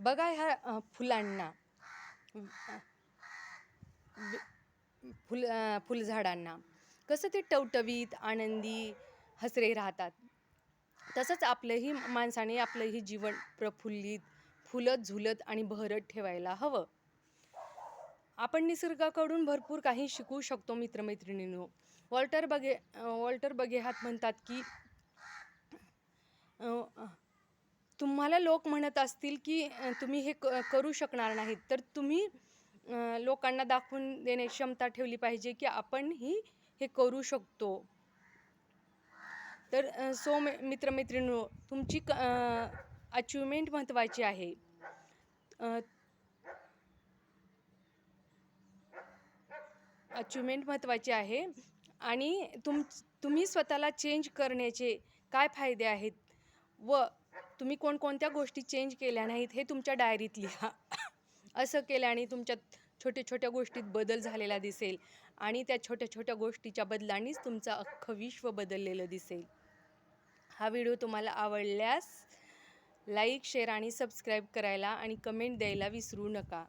बघा ह्या फुलांना. फुल फुलझाडांना. कसं ते टवटवीत आनंदी हसरे राहतात. तसंच आपलंही माणसाने आपलंही जीवन प्रफुल्लित फुलत झुलत आणि बहरत ठेवायला हवं. आपण निसर्गाकडून भरपूर काही शिकू शकतो मित्रमैत्रिणींनो. वॉल्टर बगे वॉल्टर बगेहात म्हणतात की तुम्हाला लोक म्हणत असतील की तुम्ही हे क करू शकणार नाहीत. तर तुम्ही लोकांना दाखवून देणे क्षमता ठेवली पाहिजे की आपण ही हे करू शकतो. तर सो मे तुमची क अचिवमेंट महत्त्वाची आहे. अचिव्हमेंट अचिवमेंट महत्त्वाची आहे. आणि तुम तुम्ही स्वतःला चेंज करण्याचे काय फायदे आहेत? व तुम्ही कोणकोणत्या गोष्टी चेंज केल्या नाहीत हे तुमच्या डायरीत लिहा. असं केल्याने तुमच्यात छोट्या छोट्या गोष्टीत बदल झालेला दिसेल. आणि त्या छोट्या छोट्या गोष्टीच्या बदलांनीच तुमचं अख्खं विश्व बदललेलं दिसेल. हा व्हिडिओ तुम्हाला आवडल्यास लाईक शेअर आणि सबस्क्राईब करायला आणि कमेंट द्यायला विसरू नका.